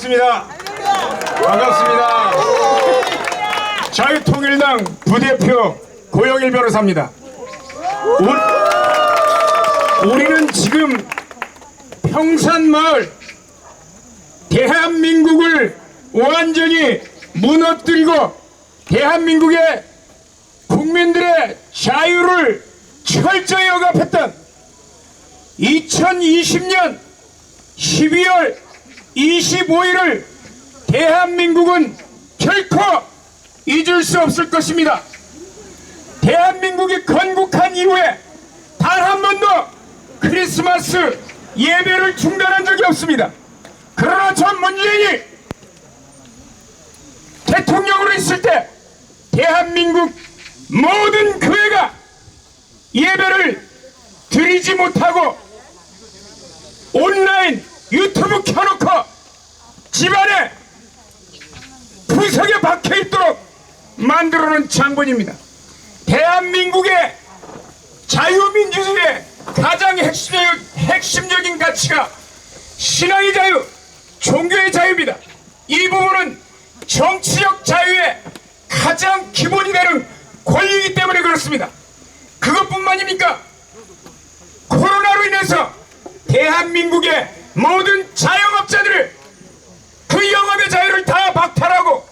반갑습니다. 반갑습니다. 자유통일당 부대표 고영일 변호사입니다. 우- 우리는 지금 평산마을 대한민국을 완전히 무너뜨리고 대한민국의 국민들의 자유를 철저히 억압했던 2020년 12월 25일을 대한민국은 결코 잊을 수 없을 것입니다. 대한민국이 건국한 이후에 단 한 번도 크리스마스 예배를 중단한 적이 없습니다. 그러나 전 문재인이 대통령으로 있을 때 대한민국 모든 교회가 예배를 드리지 못하고 온라인 유튜브 켜놓고 집안에 구석에 박혀 있도록 만들어놓은 장본입니다. 대한민국의 자유민주주의의 가장 핵심적, 핵심적인 가치가 신앙의 자유, 종교의 자유입니다. 이 부분은 정치적 자유의 가장 기본이 되는 권리이기 때문에 그렇습니다. 그것뿐만입니까? 코로나로 인해서 대한민국의 모든 자영업자들을 그 영업의 자유를 다 박탈하고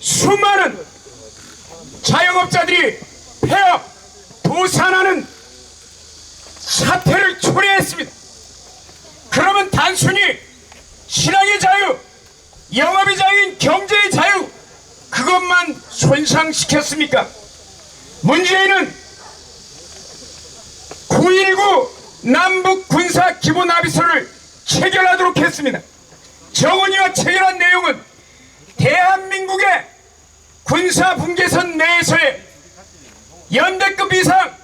수많은 자영업자들이 폐업, 도산하는 사태를 초래했습니다. 그러면 단순히 신앙의 자유, 영업의 자유인 경제의 자유 그것만 손상시켰습니까? 문재인은 9.19 남북 군사 기본 합의서를 체결하도록 했습니다. 정은이와 체결한 내용은 대한민국의 군사 분계선 내에서의 연대급 이상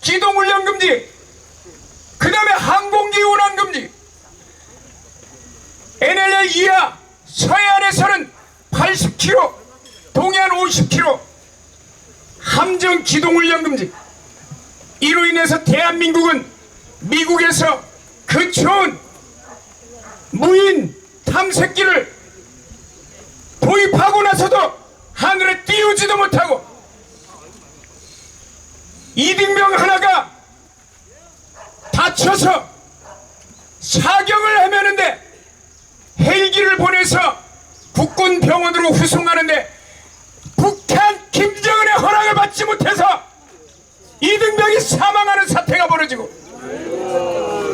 기동훈련 금지, 그 다음에 항공기 운항 금지, NLL 이하 서해안에서는 80km, 동해안 50km 함정 기동훈련 금지. 이로 인해서 대한민국은 미국에서 그 좋은 무인 탐색기를 도입하고 나서도 하늘에 띄우지도 못하고 이등병 하나가 다쳐서 사경을 헤매는데 헬기를 보내서 국군 병원으로 후송하는데 북한 김정은의 허락을 받지 못해서 이등병이 사망하는 사태가 벌어지고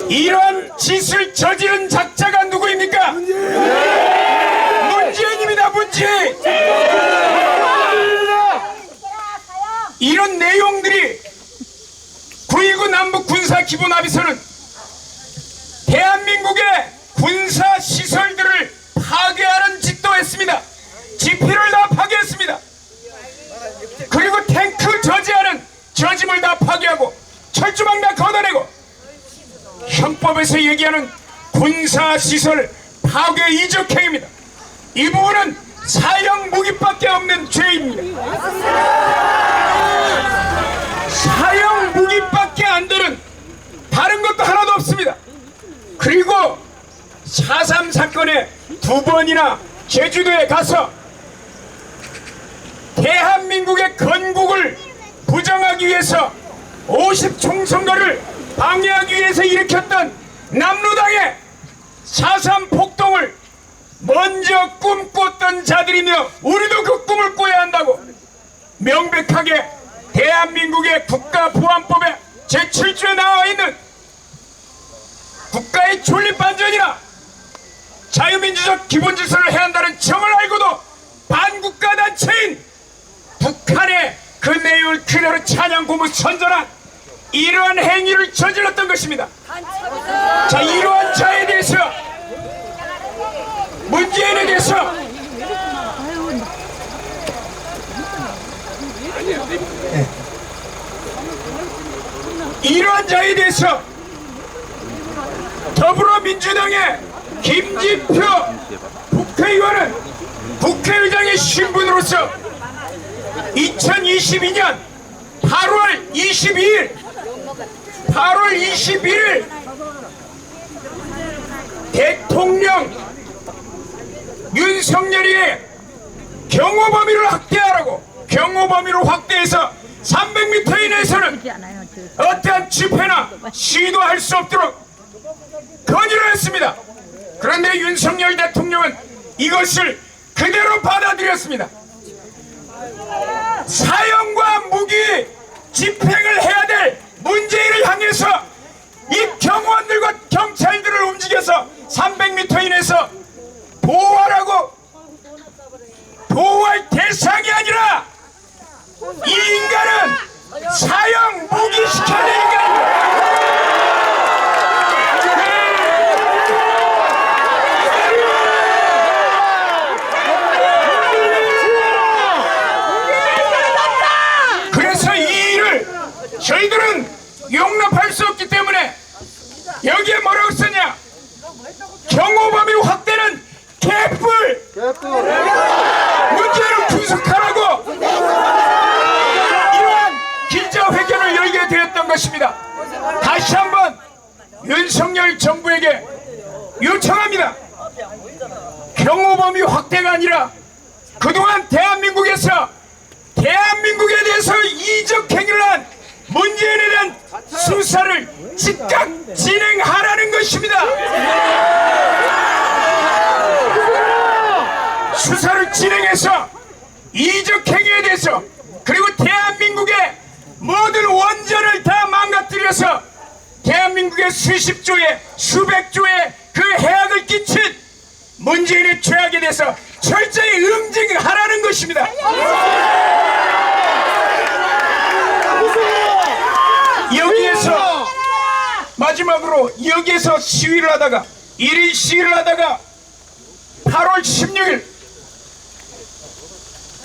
이런 짓을 저지른 작자가 누구입니까? 문재인입니다 문재인 이런 내용들이 9.19 남북 군사 기본 합의서는 대한민국의 군사 시설들을 파괴하는 짓도 했습니다. 지피를 다 파괴했습니다. 그리고 탱크 저지하는 저짐을 다 파괴하고 철조망 다 걷어내고 형법에서 얘기하는 군사시설 파괴 이적행위입니다. 이 부분은 사형 무기밖에 없는 죄입니다. 사형 무기밖에 안 되는 다른 것도 하나도 없습니다. 그리고 4.3 사건에 두 번이나 제주도에 가서 대한민국의 건국을 부정하기 위해서 50 총선거를 방해하기 위해서 일으켰던 남루당의 4.3 폭동을 먼저 꿈꿨던 자들이며 우리도 그 꿈을 꿔야 한다고 명백하게 대한민국의 국가보안법에 제7조에 나와 있는 국가의 존립반전이나 자유민주적 기본질서를 해야 한다는 점을 알고도 반국가 단체인 북한의 그 내용을 그대로 찬양 고무 선전한 이러한 행위를 저질렀던 것입니다. 자 이러한 자에 대해서 문재인에 대해서 이러한 자에 대해서 더불어민주당의 김진표 국회의원은 국회의장의 신분으로서 2022년 8월 22일 8월 22일 대통령 윤석열이 경호 범위를 확대하라고 경호 범위를 확대해서 300m 이내에서는 어떠한 집회나 시위도 할 수 없도록 건의를 했습니다. 그런데 윤석열 대통령은 이것을 그대로 받아들였습니다. 사형과 무기 집행을 될 문재인을 향해서 이 경호원들과 경찰들을 움직여서 300m 이내에서 보호하라고 보호할 대상이 아니라 이 인간은 사형 무기시켜야 될 인간입니다. 그래서 이 일을 저희들은 용납할 수 없기 때문에 여기에 뭐라고 쓰냐? 경호범위 확대는 개뿔. 문제를 구속하라고. 이러한 기자회견을 열게 되었던 것입니다. 다시 한번 윤석열 정부에게 요청합니다. 경호범위 확대가 아니라 그동안 대한민국에서 대한민국에 대해서 이적 행위를 한 문재인에 대한 수사를 즉각 진행하라는 것입니다. 수사를 진행해서 이적 행위에 대해서 그리고 대한민국의 모든 원전을 다 망가뜨려서 대한민국의 수십 조의 수백 조의 그 해악을 끼친 문재인의 죄악에 대해서 철저히 응징하라는 것입니다. 여기에서 마지막으로 여기에서 시위를 하다가 1인 시위를 하다가 8월 16일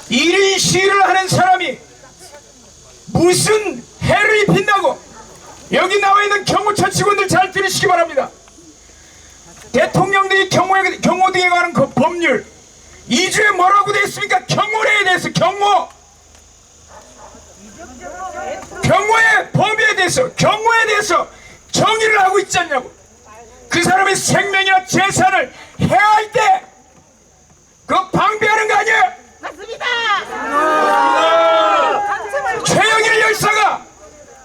1인 시위를 하는 사람이 무슨 해를 입힌다고 여기 나와 있는 경호처 직원들 잘 들으시기 바랍니다. 대통령들이 경호에, 경호 등에 관한 그 법률 2주에 뭐라고 되어 있습니까? 경호례에 대해서 경호 경호의 범위에 대해서 경호에 대해서 정의를 하고 있지 않냐고 그 사람의 생명이나 재산을 해할 때 그거 방비하는 거 아니에요? 맞습니다. 최영일 열사가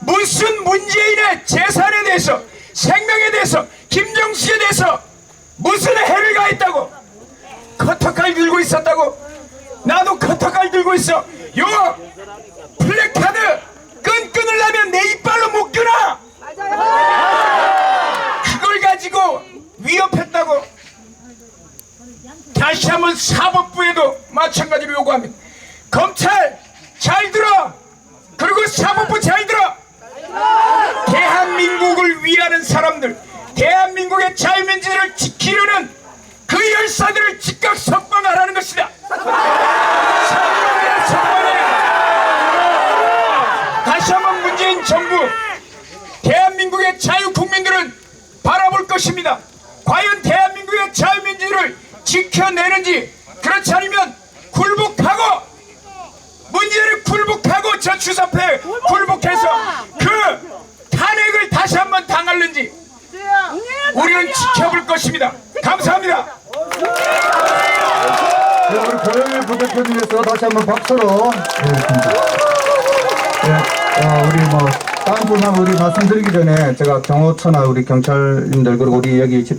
무슨 문재인의 재산에 대해서 생명에 대해서 김정수에 대해서 무슨 해를 가했다고 커터칼 들고 있었다고 나도 커터칼 들고 있어 요 플래카드 끈 끊으려면 내 이빨로 못 끊어 그걸 가지고 위협했다고 다시 한번 사법부에도 마찬가지로 요구합니다. 검찰 잘 들어! 그리고 사법부 잘 들어! 대한민국을 위하는 사람들 대한민국의 자유민주주의를 지키려는 그 열사들을 즉각 석방하라는 것이다. 다시 한번 문재인 정부 대한민국의 자유 국민들은 바라볼 것입니다. 과연 대한민국의 자유민주주의를 지켜내는지 그렇지 않으면 굴복하고 문재인을 굴복하고 저 주사패 굴복해서 그 탄핵을 다시 한번 당할는지 우리는 지켜볼 것입니다. 감사합니다. 네, 우리 고영일 부대표님 위해서 다시 한번 박수로 네, 이렇습니다. 네, 어, 우리 뭐 다음 분하고 우리 말씀드리기 전에 제가 경호처나 우리 경찰님들 그리고 우리 여기 집